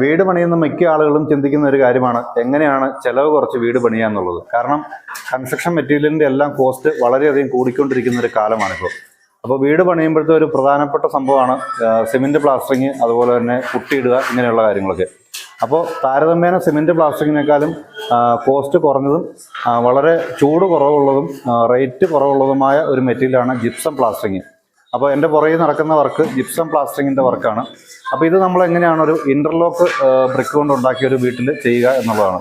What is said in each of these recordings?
വീട് പണിയുന്ന മിക്ക ആളുകളും ചിന്തിക്കുന്ന ഒരു കാര്യമാണ് എങ്ങനെയാണ് ചിലവ് കുറച്ച് വീട് പണിയുക എന്നുള്ളത്. കാരണം കൺസ്ട്രക്ഷൻ മെറ്റീരിയലിന്റെ എല്ലാം കോസ്റ്റ് വളരെയധികം കൂടിക്കൊണ്ടിരിക്കുന്ന ഒരു കാലമാണിപ്പോൾ. അപ്പോൾ വീട് പണിയുമ്പോഴത്തെ ഒരു പ്രധാനപ്പെട്ട സംഭവമാണ് സിമെന്റ് പ്ലാസ്റ്ററിങ് അതുപോലെ തന്നെ പുട്ടിയിടുക ഇങ്ങനെയുള്ള കാര്യങ്ങളൊക്കെ. അപ്പോൾ താരതമ്യേന സിമെന്റ് പ്ലാസ്റ്ററിങ്ങിനേക്കാളും കോസ്റ്റ് കുറഞ്ഞതും വളരെ ചൂട് കുറവുള്ളതും റേറ്റ് കുറവുള്ളതുമായ ഒരു മെറ്റീരിയലാണ് ജിപ്സം പ്ലാസ്റ്ററിങ് അപ്പോൾ എന്റെ പുറകിൽ നടക്കുന്ന വർക്ക് ജിപ്സം പ്ലാസ്റ്ററിങ്ങിന്റെ വർക്കാണ്. അപ്പോൾ ഇത് നമ്മൾ എങ്ങനെയാണ് ഒരു ഇന്റർലോക്ക് ബ്രിക്ക് കൊണ്ട് ഉണ്ടാക്കിയ ഒരു വീട്ടിൽ ചെയ്യുക എന്നുള്ളതാണ്.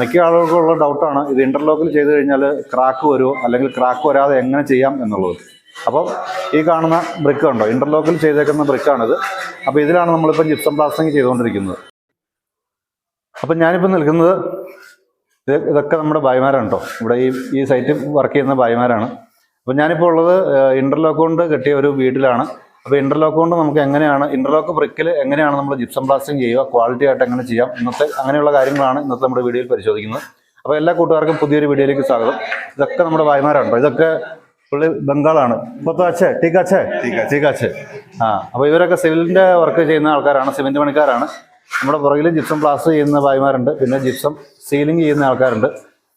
മിക്ക ആളുകൾക്കുള്ള ഡൗട്ടാണ് ഇത് ഇന്റർലോക്കിൽ ചെയ്ത് കഴിഞ്ഞാൽ ക്രാക്ക് വരുമോ അല്ലെങ്കിൽ ക്രാക്ക് വരാതെ എങ്ങനെ ചെയ്യാം എന്നുള്ളത്. അപ്പം ഈ കാണുന്ന ബ്രിക്ക് ഉണ്ടോ? ഇന്റർലോക്കിൽ ചെയ്തേക്കുന്ന ബ്രിക്കാണിത് അപ്പോൾ ഇതിലാണ് നമ്മളിപ്പോൾ ജിപ്സം പ്ലാസ്റ്ററിങ് ചെയ്തുകൊണ്ടിരിക്കുന്നത്. അപ്പം ഞാനിപ്പോൾ നിൽക്കുന്നത് ഇത് ഇതൊക്കെ നമ്മുടെ ഭായിമാരാണ് കേട്ടോ ഇവിടെ ഈ ഈ സൈറ്റിൽ വർക്ക് ചെയ്യുന്ന ഭായിമാരാണ്. അപ്പം ഞാനിപ്പോൾ ഉള്ളത് ഇന്റർലോക്ക് കൊണ്ട് കെട്ടിയ ഒരു വീട്ടിലാണ്. അപ്പോൾ ഇന്റർലോക്ക് കൊണ്ട് നമുക്ക് എങ്ങനെയാണ് ഇന്റർലോക്ക് ബ്രിക്കിൽ എങ്ങനെയാണ് നമ്മൾ ജിപ്സം ബ്ലാസ്റ്റിംഗ് ചെയ്യുക ക്വാളിറ്റി ആയിട്ട് എങ്ങനെ ചെയ്യാം ഇന്നത്തെ അങ്ങനെയുള്ള കാര്യങ്ങളാണ് ഇന്നത്തെ നമ്മുടെ വീഡിയോയിൽ പരിശോധിക്കുന്നത്. അപ്പോൾ എല്ലാ കൂട്ടുകാർക്കും പുതിയൊരു വീഡിയോയിലേക്ക് സ്വാഗതം. ഇതൊക്കെ നമ്മുടെ വായ്മാരുണ്ടോ ഇതൊക്കെ പുള്ളി ബംഗാളാണ്. അച്ഛേ ടീക്കാച്ചേ ടീക്കാച്ചേ ആ അപ്പോൾ ഇവരൊക്കെ സിവിലിന്റെ വർക്ക് ചെയ്യുന്ന ആൾക്കാരാണ് സിമെന്റ് പണിക്കാരാണ്. നമ്മുടെ പുറകിൽ ജിപ്സം പ്ലാസ്റ്റർ ചെയ്യുന്ന ഭായിമാരുണ്ട് പിന്നെ ജിപ്സം സീലിംഗ് ചെയ്യുന്ന ആൾക്കാരുണ്ട്.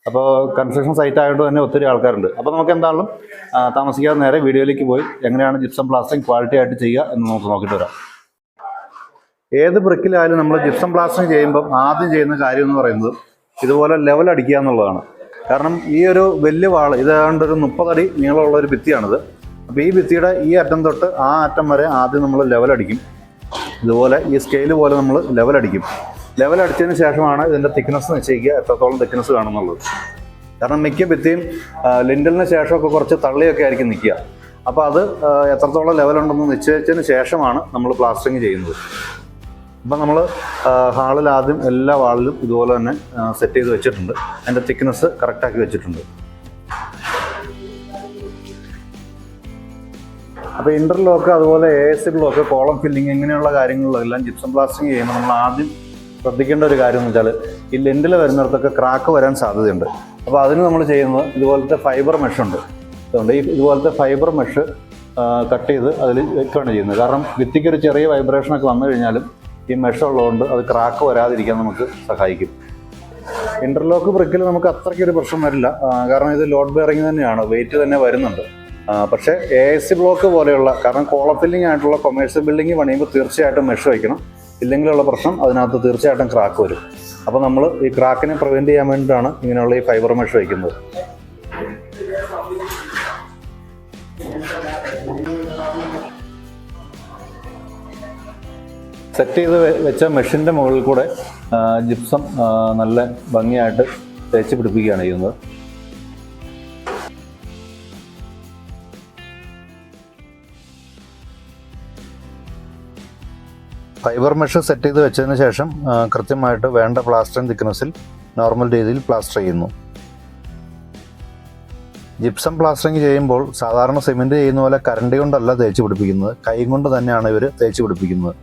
അപ്പോൾ കൺസ്ട്രക്ഷൻ സൈറ്റ് ആയതുകൊണ്ട് തന്നെ ഒത്തിരി ആൾക്കാരുണ്ട്. അപ്പോൾ നമുക്ക് ആ, താമസിക്കാതെ നേരെ വീഡിയോയിലേക്ക് പോയി എങ്ങനെയാണ് ജിപ്സം പ്ലാസ്റ്റിംഗ് ക്വാളിറ്റി ആയിട്ട് ചെയ്യുക എന്ന് നമുക്ക് നോക്കിയിട്ട് വരാം. ഏത് ബ്രിക്കിലായാലും നമ്മൾ ജിപ്സം പ്ലാസ്റ്റിംഗ് ചെയ്യുമ്പം ആദ്യം ചെയ്യുന്ന കാര്യം എന്ന് പറയുന്നത് ഇതുപോലെ ലെവൽ അടിക്കുക എന്നുള്ളതാണ്. കാരണം ഈ ഒരു വലിയ വാൾ ഇതാണ്ട് ഒരു മുപ്പതടി നീളമുള്ള ഒരു ഭിത്തിയാണിത്. അപ്പോൾ ഈ ഭിത്തിയുടെ ഈ അറ്റം തൊട്ട് ആ അറ്റം വരെ ആദ്യം നമ്മൾ ലെവൽ അടിക്കും. ഇതുപോലെ ഈ സ്കെയിൽ പോലെ നമ്മൾ ലെവൽ അടിക്കും. ലെവൽ അടിച്ചതിന് ശേഷമാണ് ഇതിന്റെ തിക്നെസ് നിശ്ചയിക്കുക എത്രത്തോളം തിക്നെസ് കാണുന്നുള്ളത് കാരണം മിക്ക ഭിത്തിയും ലിൻഡലിന് ശേഷമൊക്കെ കുറച്ച് തള്ളിയൊക്കെ ആയിരിക്കും നിൽക്കുക. അപ്പോൾ അത് എത്രത്തോളം ലെവലുണ്ടെന്ന് നിശ്ചയിച്ചതിന് ശേഷമാണ് നമ്മൾ പ്ലാസ്റ്ററിങ് ചെയ്യുന്നത്. അപ്പം നമ്മൾ ഹാളിൽ ആദ്യം എല്ലാ വാളിലും ഇതുപോലെ തന്നെ സെറ്റ് ചെയ്ത് വെച്ചിട്ടുണ്ട്. അതിന്റെ തിക്നെസ് കറക്റ്റാക്കി വെച്ചിട്ടുണ്ട്. അപ്പോൾ ഇന്റർലോക്ക് അതുപോലെ A S block column filling ഇങ്ങനെയുള്ള കാര്യങ്ങളിലെല്ലാം ജിപ്സം പ്ലാസ്റ്റിങ് ചെയ്യുമ്പോൾ നമ്മൾ ആദ്യം ശ്രദ്ധിക്കേണ്ട ഒരു കാര്യം എന്ന് വെച്ചാൽ ഈ ലെൻഡിൽ വരുന്നിടത്തൊക്കെ ക്രാക്ക് വരാൻ സാധ്യതയുണ്ട്. അപ്പോൾ അതിന് നമ്മൾ ചെയ്യുന്നത് ഇതുപോലത്തെ ഫൈബർ മെഷ് ഉണ്ട്. അതുകൊണ്ട് ഈ ഇതുപോലത്തെ ഫൈബർ മെഷ് കട്ട് ചെയ്ത് അതിൽ വെക്കുകയാണ് ചെയ്യുന്നത്. കാരണം ഭിത്തിക്ക് ഒരു ചെറിയ വൈബ്രേഷനൊക്കെ വന്നു കഴിഞ്ഞാലും ഈ മെഷ് ഉള്ളതുകൊണ്ട് അത് ക്രാക്ക് വരാതിരിക്കാൻ നമുക്ക് സഹായിക്കും. ഇന്റർലോക്ക് ബ്രിക്കിൽ നമുക്ക് അത്രയ്ക്ക് ഒരു പ്രശ്നം വരില്ല. കാരണം ഇത് ലോഡ് ബെയറിങ് തന്നെയാണ്. വെയിറ്റ് തന്നെ വരുന്നുണ്ട്. പക്ഷേ എ എസ് സി ബ്ലോക്ക് പോലെയുള്ള കാരണം കോളം ആയിട്ടുള്ള കൊമേഴ്സ്യൽ ബിൽഡിംഗ് പണിയുമ്പോൾ തീർച്ചയായിട്ടും മെഷ് വയ്ക്കണം. ഇല്ലെങ്കിലുള്ള പ്രശ്നം അതിനകത്ത് തീർച്ചയായിട്ടും ക്രാക്ക് വരും. അപ്പോൾ നമ്മൾ ഈ ക്രാക്കിനെ പ്രിവെന്റ് ചെയ്യാൻ വേണ്ടിയിട്ടാണ് ഇങ്ങനെയുള്ള ഈ ഫൈബർ മെഷ് വയ്ക്കുന്നത് സെറ്റ് ചെയ്ത് വെച്ച മെഷീന്റെ മുകളിൽ കൂടെ ജിപ്സം നല്ല ഭംഗിയായിട്ട് തേച്ച് പിടിപ്പിക്കുകയാണ് ചെയ്യുന്നത്. ഫൈബർ മെഷ് സെറ്റ് ചെയ്ത് വെച്ചതിന് ശേഷം കൃത്യമായിട്ട് വേണ്ട പ്ലാസ്റ്ററിംഗ് തിക്നസിൽ നോർമൽ രീതിയിൽ പ്ലാസ്റ്റർ ചെയ്യുന്നു. ജിപ്സം പ്ലാസ്റ്ററിംഗ് ചെയ്യുമ്പോൾ സാധാരണ സിമെന്റ് ചെയ്യുന്ന പോലെ കരണ്ടി കൊണ്ടല്ല തേച്ച് പിടിപ്പിക്കുന്നത് കൈ കൊണ്ട് തന്നെയാണ് ഇവർ തേച്ച് പിടിപ്പിക്കുന്നത്.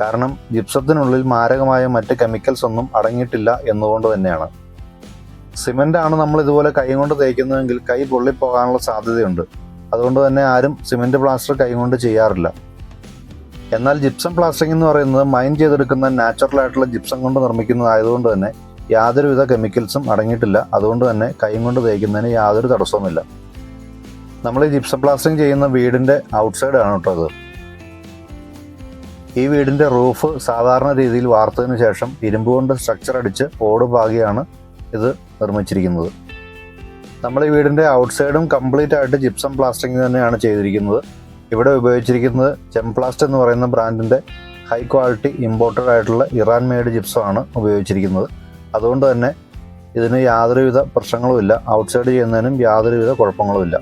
കാരണം ജിപ്സത്തിനുള്ളിൽ മാരകമായ മറ്റ് കെമിക്കൽസ് ഒന്നും അടങ്ങിയിട്ടില്ല എന്നുകൊണ്ട് തന്നെയാണ്. സിമെന്റ് ആണ് നമ്മൾ ഇതുപോലെ കൈ കൊണ്ട് തേക്കുന്നതെങ്കിൽ കൈ പൊള്ളിപ്പോകാനുള്ള സാധ്യതയുണ്ട്. അതുകൊണ്ട് തന്നെ ആരും സിമെന്റ് പ്ലാസ്റ്റർ കൈ കൊണ്ട് ചെയ്യാറില്ല. എന്നാൽ ജിപ്സം പ്ലാസ്റ്ററിംഗ് എന്ന് പറയുന്നത് മൈൻ ചെയ്തെടുക്കുന്ന നാച്ചുറൽ ആയിട്ടുള്ള ജിപ്സം കൊണ്ട് നിർമ്മിക്കുന്നതായതുകൊണ്ട് തന്നെ യാതൊരുവിധ കെമിക്കൽസും അടങ്ങിയിട്ടില്ല. അതുകൊണ്ട് തന്നെ കൈ കൊണ്ട് തേക്കുന്നതിന് യാതൊരു തടസ്സവുമില്ല. നമ്മൾ ഈ ജിപ്സം പ്ലാസ്റ്ററിംഗ് ചെയ്യുന്ന വീടിന്റെ ഔട്ട്സൈഡ് ആണ് കേട്ടോ അത്. ഈ വീടിന്റെ റൂഫ് സാധാരണ രീതിയിൽ വാർത്തതിന് ശേഷം ഇരുമ്പ് കൊണ്ട് സ്ട്രക്ചർ അടിച്ച് ഓട് പാകിയാണ് ഇത് നിർമ്മിച്ചിരിക്കുന്നത്. നമ്മൾ ഈ വീടിന്റെ ഔട്ട്സൈഡും കംപ്ലീറ്റ് ആയിട്ട് ജിപ്സം പ്ലാസ്റ്ററിംഗ് തന്നെയാണ് ചെയ്തിരിക്കുന്നത്. ഇവിടെ ഉപയോഗിച്ചിരിക്കുന്നത് ചെംപ്ലാസ്റ്റ് എന്ന് പറയുന്ന ബ്രാൻഡിന്റെ ഹൈ ക്വാളിറ്റി ഇമ്പോർട്ടഡ് ആയിട്ടുള്ള ഇറാൻ മെയ്ഡ് ജിപ്സമാണ് ഉപയോഗിച്ചിരിക്കുന്നത്. അതുകൊണ്ട് തന്നെ ഇതിന് യാതൊരുവിധ പ്രശ്നങ്ങളുമില്ല ഔട്ട്സൈഡ് ചെയ്യുന്നതിനും യാതൊരുവിധ കുഴപ്പങ്ങളുമില്ല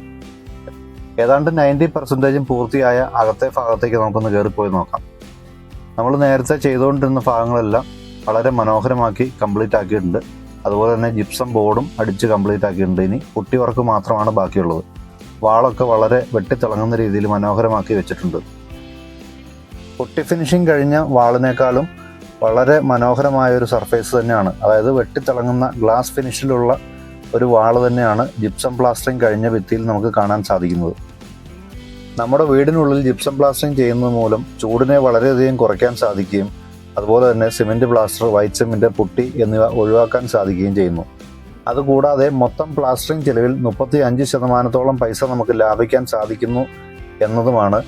ഏതാണ്ട് നയന്റി പെർസെന്റേജും പൂർത്തിയായ അകത്തെ ഭാഗത്തേക്ക് നമുക്കൊന്ന് കയറിപ്പോയി നോക്കാം. നമ്മൾ നേരത്തെ ചെയ്തുകൊണ്ടിരുന്ന ഭാഗങ്ങളെല്ലാം വളരെ മനോഹരമാക്കി കംപ്ലീറ്റ് ആക്കിയിട്ടുണ്ട്. അതുപോലെ തന്നെ ജിപ്സം ബോർഡും അടിച്ച് കംപ്ലീറ്റ് ആക്കിയിട്ടുണ്ട്. ഇനി കുട്ടി വർക്ക് മാത്രമാണ് ബാക്കിയുള്ളത്. വാളൊക്കെ വളരെ വെട്ടിത്തിളങ്ങുന്ന രീതിയിൽ മനോഹരമാക്കി വെച്ചിട്ടുണ്ട്. പൊട്ടി ഫിനിഷിങ് കഴിഞ്ഞ വാളിനേക്കാളും വളരെ മനോഹരമായ ഒരു സർഫേസ് തന്നെയാണ്. അതായത് വെട്ടിത്തിളങ്ങുന്ന ഗ്ലാസ് ഫിനിഷിലുള്ള ഒരു വാൾ തന്നെയാണ് ജിപ്സം പ്ലാസ്റ്ററിംഗ് കഴിഞ്ഞ ഭിത്തിയിൽ നമുക്ക് കാണാൻ സാധിക്കുന്നത്. നമ്മുടെ വീടിനുള്ളിൽ ജിപ്സം പ്ലാസ്റ്ററിംഗ് ചെയ്യുന്നത് മൂലം ചൂടിനെ വളരെയധികം കുറയ്ക്കാൻ സാധിക്കുകയും അതുപോലെ തന്നെ cement plaster white cement putty എന്നിവ ഒഴിവാക്കാൻ സാധിക്കുകയും ചെയ്യുന്നു. അതുകൂടാതെ മൊത്തം പ്ലാസ്റ്ററിംഗ് ചെലവിൽ മുപ്പത്തി അഞ്ച് ശതമാനത്തോളം പൈസ നമുക്ക് ലാഭിക്കാൻ സാധിക്കുന്നു എന്നതുമാണ്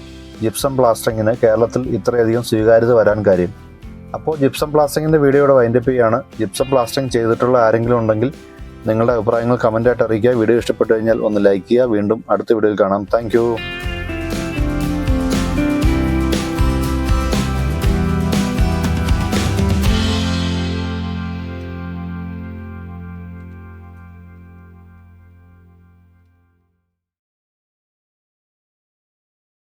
ജിപ്സം പ്ലാസ്റ്ററിങ്ങിന് കേരളത്തിൽ ഇത്രയധികം സ്വീകാര്യത വരാൻ കാര്യം. അപ്പോൾ ജിപ്സം പ്ലാസ്റ്ററിങ്ങിന്റെ വീഡിയോയുടെ വൈൻഡപ്പ് ചെയ്യാണ് ജിപ്സം പ്ലാസ്റ്ററിങ് ചെയ്തിട്ടുള്ള ആരെങ്കിലും ഉണ്ടെങ്കിൽ നിങ്ങളുടെ അഭിപ്രായങ്ങൾ കമന്റായിട്ട് അറിയിക്കുക. വീഡിയോ ഇഷ്ടപ്പെട്ടു കഴിഞ്ഞാൽ ഒന്ന് ലൈക്ക് ചെയ്യുക. വീണ്ടും അടുത്ത വീഡിയോയിൽ കാണാം. താങ്ക്